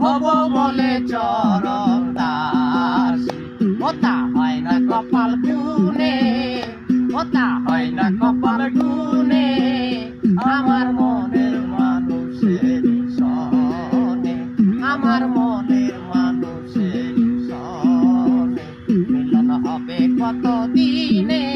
হব বলে চরণ দাসী? ওটা হয় না কপাল গুনে ওটা হয় না কপাল গুনে আমার মনের মানুষের সনে, আমার মনের মানুষের সনে মিলন হবে কত দিনে